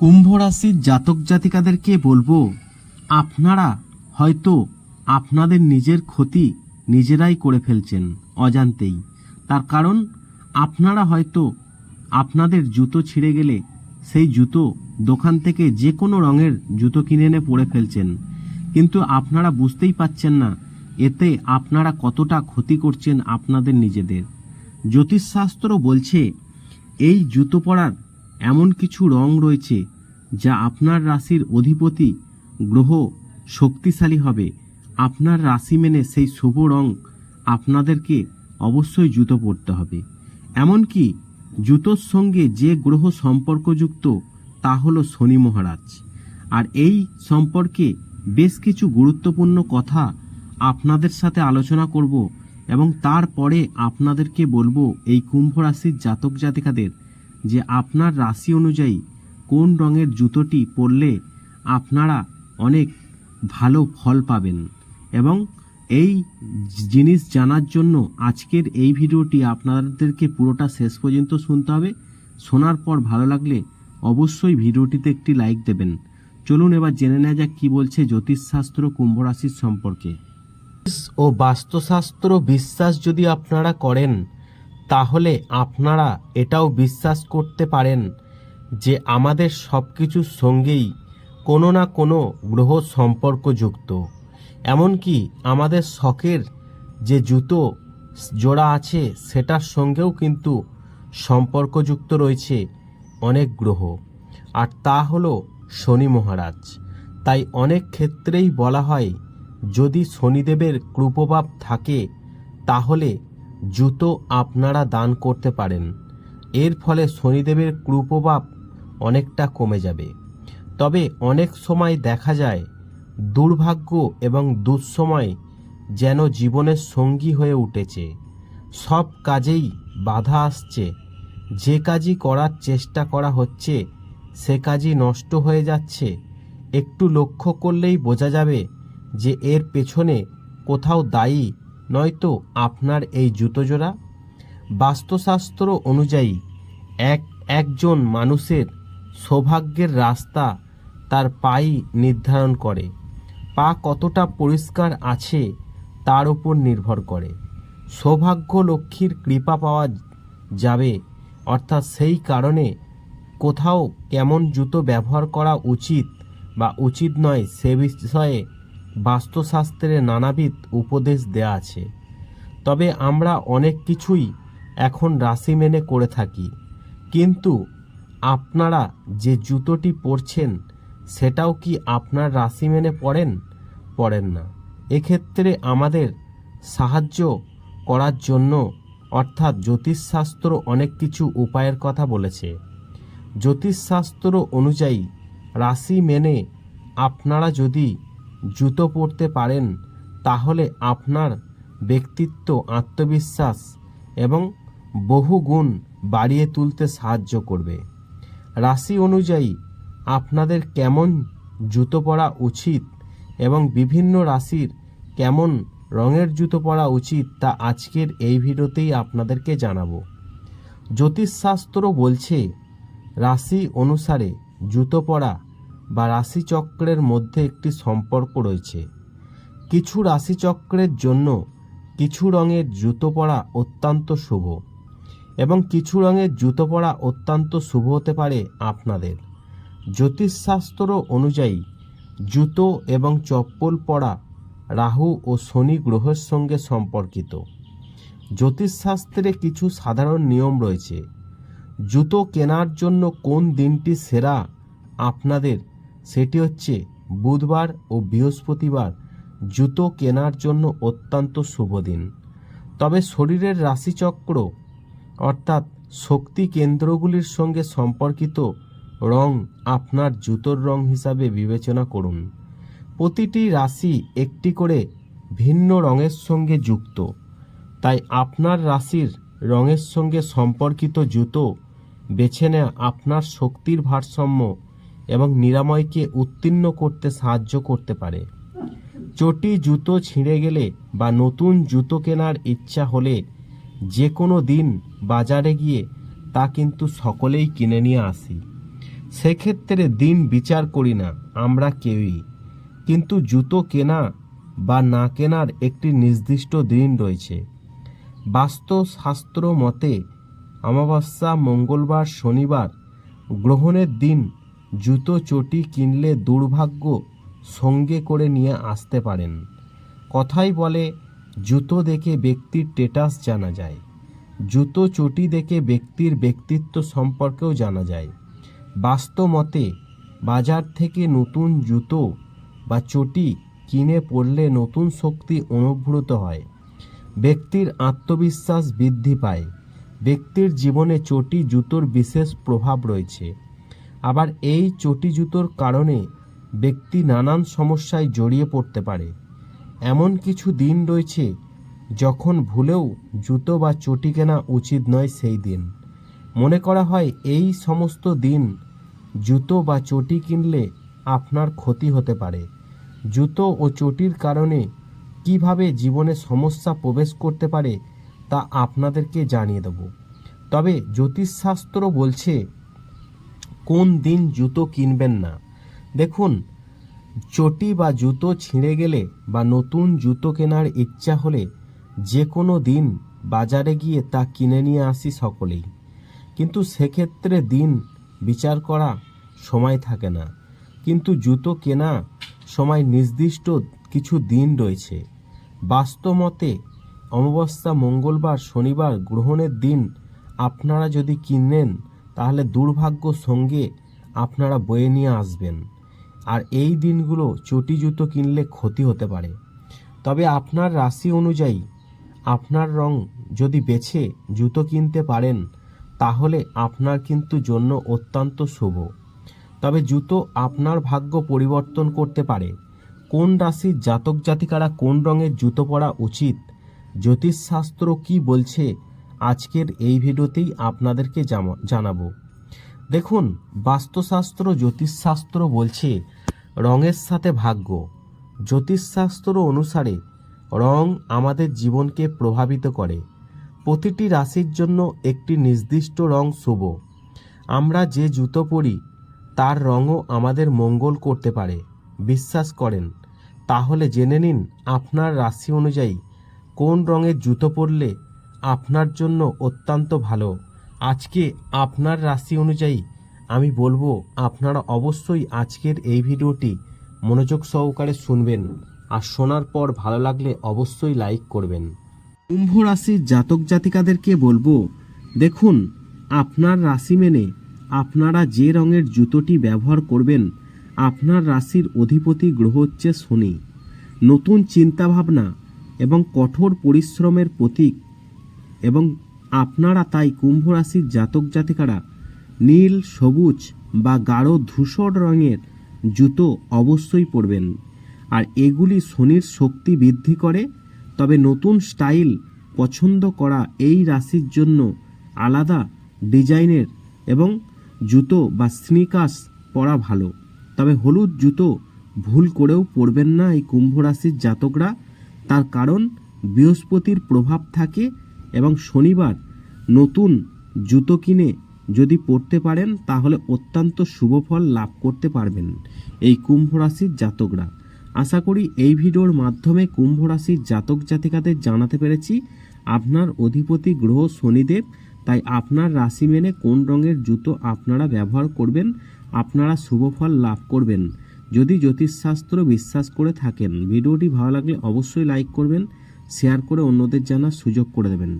কুম্ভ রাশির জাতক জাতিকাদেরকে বলব, আপনারা হয়তো আপনাদের নিজের ক্ষতি নিজেরাই করে ফেলছেন অজান্তেই। তার কারণ, আপনারা হয়তো আপনাদের জুতো ছিঁড়ে গেলে সেই জুতো দোকান থেকে যে কোনো রঙের জুতো কিনে এনে পরে ফেলছেন। কিন্তু আপনারা বুঝতেই পাচ্ছেন না এতে আপনারা কতটা ক্ষতি করছেন আপনাদের নিজেদের। জ্যোতিষশাস্ত্র বলছে, এই জুতো পরার এমন কিছু রং রয়েছে যা আপনার রাশির অধিপতি গ্রহ শক্তিশালী হবে। আপনার রাশি মেনে সেই শুভ রং আপনাদেরকে অবশ্যই জুতো পরতে হবে। এমনকি জুতোর সঙ্গে যে গ্রহ সম্পর্কযুক্ত তা হলো শনি মহারাজ। আর এই সম্পর্কে বেশ কিছু গুরুত্বপূর্ণ কথা আপনাদের সাথে আলোচনা করব এবং তারপরে আপনাদেরকে বলব এই কুম্ভ রাশির জাতক জাতিকাদের যে আপনার রাশি অনুযায়ী কোন রঙের জুতোটি পরলে আপনারা অনেক ভালো ফল পাবেন। এবং এই জিনিস জানার জন্য আজকের এই ভিডিওটি আপনাদেরকে পুরোটা শেষ পর্যন্ত শুনতে হবে। শোনার পর ভালো লাগলে অবশ্যই ভিডিওটিতে একটি লাইক দেবেন। চলুন এবার জেনে নেওয়া যাক কী বলছে জ্যোতিষশাস্ত্র কুম্ভ রাশির সম্পর্কে। ও বাস্তুশাস্ত্র বিশ্বাস যদি আপনারা করেন তাহলে আপনারা এটাও বিশ্বাস করতে পারেন যে আমাদের সব কিছুর সঙ্গেই কোনো না কোনো গ্রহ সম্পর্কযুক্ত। এমনকি আমাদের শখের যে জুতো জোড়া আছে সেটার সঙ্গেও কিন্তু সম্পর্কযুক্ত রয়েছে অনেক গ্রহ। আর তা হলো শনি মহারাজ। তাই অনেক ক্ষেত্রেই বলা হয়, যদি শনিদেবের কৃপভাব থাকে, তাহলে জুতো আপনারা দান করতে পারেন। এর ফলে শনিদেবের কৃপভাব অনেকটা কমে যাবে। তবে অনেক সময় দেখা যায়, দুর্ভাগ্য এবং দুঃসময় যেন জীবনের সঙ্গী হয়ে উঠেছে। সব কাজেই বাধা আসছে। যে কাজই করার চেষ্টা করা হচ্ছে, সে কাজই নষ্ট হয়ে যাচ্ছে। একটু লক্ষ্য করলেই বোঝা যাবে যে এর পেছনে কোথাও দায়ী নয়তো আপনার এই জুতো জোড়া বাস্তুশাস্ত্র অনুযায়ী এক, একজন মানুষের সৌভাগ্যের রাস্তা তার পাই নির্ধারণ করে। পা কতটা পরিষ্কার আছে তার উপর নির্ভর করে। সৌভাগ্য লক্ষ্মীর কৃপা পাওয়া যাবে, অর্থাৎ সেই কারণে কোথাও কেমন জুতো ব্যবহার করা উচিত বা উচিত নয় সে বিষয়ে বাস্তুশাস্ত্রে নানাবিধ উপদেশ দেয়া আছে। তবে আমরা অনেক কিছুই এখন রাশি মেনে করে থাকি। কিন্তু আপনারা যে জুতোটি পরছেন, সেটাও কি আপনার রাশি মেনে পড়েন? পড়েন না। এক্ষেত্রে আমাদের সাহায্য করার জন্য অর্থাৎ জ্যোতিষশাস্ত্র অনেক কিছু উপায়ের কথা বলেছে। জ্যোতিষশাস্ত্র অনুযায়ী রাশি মেনে আপনারা যদি জুতো পরতে পারেন, তাহলে আপনার ব্যক্তিত্ব, আত্মবিশ্বাস এবং বহু গুণ বাড়িয়ে তুলতে সাহায্য করবে। রাশি অনুযায়ী, আপনাদের কেমন জুতো পরা উচিত এবং বিভিন্ন রাশির কেমন রঙের জুতো পরা উচিত তা আজকের এই ভিডিওতেই আপনাদেরকে জানাব। জ্যোতিষশাস্ত্র বলছে, রাশি অনুসারে জুতো পরা বা রাশিচক্রের মধ্যে একটি সম্পর্ক রয়েছে। কিছু রাশিচক্রের জন্য কিছু রঙের জুতো পরা অত্যন্ত শুভ এবং কিছু রঙের জুতো পরা অত্যন্ত শুভ হতে পারে আপনাদের। জ্যোতিষশাস্ত্র অনুযায়ী জুতো এবং চপ্পল পরা রাহু ও শনি গ্রহের সঙ্গে সম্পর্কিত। জ্যোতিষশাস্ত্রে কিছু সাধারণ নিয়ম রয়েছে। জুতো কেনার জন্য কোন দিনটি সেরা আপনাদের সেটি হচ্ছে বুধবার ও বৃহস্পতিবার জুতো কেনার জন্য অত্যন্ত শুভ দিন। তবে শরীরের রাশিচক্র, অর্থাৎ শক্তি কেন্দ্রগুলির সঙ্গে সম্পর্কিত রং আপনার জুতোর রং হিসাবে বিবেচনা করুন। প্রতিটি রাশি একটি করে ভিন্ন রঙের সঙ্গে যুক্ত। তাই আপনার রাশির রঙের সঙ্গে সম্পর্কিত জুতো বেছে নেওয়া আপনার শক্তির ভারসাম্য এবং নিরাময়কে উত্তীর্ণ করতে সাহায্য করতে পারে। চটি জুতো ছিঁড়ে গেলে বা নতুন জুতো কেনার ইচ্ছা হলে যে কোনো দিন বাজারে গিয়ে তা কিন্তু সকলেই কিনে নিয়ে আসি। সেক্ষেত্রে দিন বিচার করি না, আমরা কেউই। কিন্তু জুতো কেনা বা না কেনার একটি নির্দিষ্ট দিন রয়েছে। বাস্তু শাস্ত্র মতে, অমাবস্যা, মঙ্গলবার, শনিবার গ্রহণের দিন জুতো চটি কিনলে দুর্ভাগ্য সঙ্গে করে নিয়ে আসতে পারেন। কথাই বলে, জুতো দেখে ব্যক্তির স্টেটাস জানা যায়। জুতো চটি দেখে ব্যক্তির ব্যক্তিত্ব সম্পর্কেও জানা যায়। বাস্তব মতে বাজার থেকে নতুন জুতো বা চটি কিনে পড়লে নতুন শক্তি অনুভূত হয়। ব্যক্তির আত্মবিশ্বাস বৃদ্ধি পায়। ব্যক্তির জীবনে চটি, জুতোর বিশেষ প্রভাব রয়েছে। আবার এই চটি জুতোর কারণে ব্যক্তি নানান সমস্যায় জড়িয়ে পড়তে পারে। এমন কিছু দিন রয়েছে যখন ভুলেও জুতো বা চটি কেনা উচিত নয় সেই দিন। মনে করা হয় এই সমস্ত দিন জুতো বা চটি কিনলে আপনার ক্ষতি হতে পারে। জুতো ও চটির কারণে কীভাবে জীবনে সমস্যা প্রবেশ করতে পারে তা আপনাদেরকে জানিয়ে দেব। তবে জ্যোতিষশাস্ত্র বলছে কোন দিন জুতো কিনবেন না। দেখুন, চটি বা জুতো ছিঁড়ে গেলে বা নতুন জুতো কেনার ইচ্ছা হলে যে কোনো দিন বাজারে গিয়ে তা কিনে নিয়ে আসি সকলেই। কিন্তু সেক্ষেত্রে দিন বিচার করা সময় থাকে না। কিন্তু জুতো কেনা সময় নির্দিষ্ট কিছু দিন রয়েছে। বাস্তবমতে অমাবস্যা, মঙ্গলবার, শনিবার গ্রহণের দিন আপনারা যদি কিনেন তাহলে দুর্ভাগ্য সঙ্গে আপনারা বয়ে নিয়ে আসবেন। আর এই দিনগুলো চটি জুতো কিনলে ক্ষতি হতে পারে। তবে আপনার রাশি অনুযায়ী আপনার রং যদি বেছে জুতো কিনতে পারেন, তাহলে আপনার কিন্তু জন্য অত্যন্ত শুভ। তবে জুতো আপনার ভাগ্য পরিবর্তন করতে পারে। কোন রাশির জাতক জাতিকারা কোন রঙের জুতো পরা উচিত? জ্যোতিষশাস্ত্র কি বলছে? আজকের এই ভিডিওতেই আপনাদেরকে জানাব। দেখুন, বাস্তুশাস্ত্র, জ্যোতিষশাস্ত্র বলছে রঙের সাথে ভাগ্য। জ্যোতিষশাস্ত্র অনুসারে রং আমাদের জীবনকে প্রভাবিত করে। প্রতিটি রাশির জন্য একটি নির্দিষ্ট রং শুভ। আমরা যে জুতো পরি, তার রঙও আমাদের মঙ্গল করতে পারে। বিশ্বাস করেন, তাহলে জেনে নিন আপনার রাশি অনুযায়ী কোন রঙের জুতো পরলে আপনার জন্য অত্যন্ত ভালো। আজকে আপনার রাশি অনুযায়ী আমি বলব, আপনারা অবশ্যই আজকের এই ভিডিওটি মনোযোগ সহকারে শুনবেন আর শোনার পর ভালো লাগলে অবশ্যই লাইক করবেন। কুম্ভ রাশির জাতক জাতিকাদেরকে বলব, দেখুন, আপনার রাশি মেনে আপনারা যে রঙের জুতোটি ব্যবহার করবেন, আপনার রাশির অধিপতি গ্রহ হচ্ছে শনি। নতুন চিন্তাভাবনা এবং কঠোর পরিশ্রমের প্রতীক এবং আপনারা তাই কুম্ভ রাশির জাতক জাতিকারা নীল, সবুজ বা গাঢ় ধূসর রঙের জুতো অবশ্যই পরবেন। আর এগুলি শনির শক্তি বৃদ্ধি করে, তবে নতুন স্টাইল পছন্দ করা এই রাশির জন্য আলাদা ডিজাইনের এবং জুতো বা স্নিকার্স পরা ভালো। তবে হলুদ জুতো ভুল করেও পরবেন না এই কুম্ভ রাশির জাতকরা। তার কারণ বৃহস্পতির প্রভাব থাকে এবং শনিবার নতুন জুতো কিনে যদি পরতে পারেন, তাহলে অত্যন্ত শুভ ফল লাভ করতে পারবেন এই কুম্ভ রাশির জাতকরা। আশা করি এই ভিডিওর মাধ্যমে কুম্ভ রাশির জাতক জাতিকাদের জানাতে পেরেছি, আপনার অধিপতি গ্রহ শনিদেব, তাই আপনার রাশি মেনে কোন রঙের জুতো আপনারা ব্যবহার করবেন, আপনারা শুভ ফল লাভ করবেন। যদি জ্যোতিষশাস্ত্র বিশ্বাস করে থাকেন, ভিডিওটি ভালো লাগলে অবশ্যই লাইক করবেন শেয়ার করে অন্যদের জানার সুযোগ করে দেবেন।